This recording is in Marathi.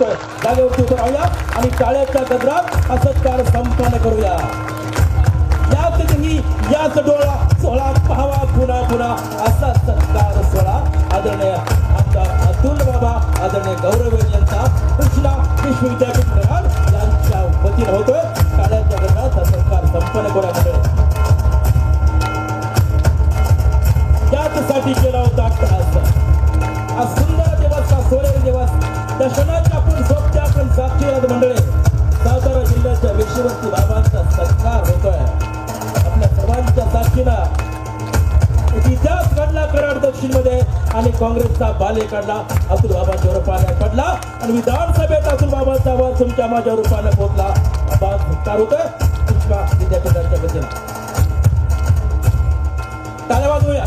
जागेवरती उभं राहूया आणि टाळ्याच्या गजरात हा सत्कार संपन्न करूया. याच दिनी याच डोळा सोहळा पाहावा पुन्हा पुन्हा असा सत्कार सोहळा आदरणीय आमचा अतुल बाबा आदरणीय गौरव यांचा. कृष्णा विश्व विद्यापीठ प्रधान यांच्या वतीनं होतोय. टाळ्याच्या गजरात हा सत्कार संपन्न करूया मंडळी याचसाठी केला होता अट्टहास. हा सुंदर दिवस हा सोनेरी दिवस. दर्शनाच्या जिल्ह्याच्या बाबांचा सत्कार होतोय. आपल्या सर्वांच्या साक्षीनं एक इतिहास घडला कराड दक्षिणमध्ये आणि काँग्रेसचा बाले काढला. अतुल बाबांच्या रूपाने पडला आणि विधानसभेत अतुल बाबांचा आवाज तुमच्या माझ्या रूपाने पोहोचला. आवाज सत्कार होतोय. पुष्पा विद्यापीठाच्या वतीनं टाळ्या वाजवूया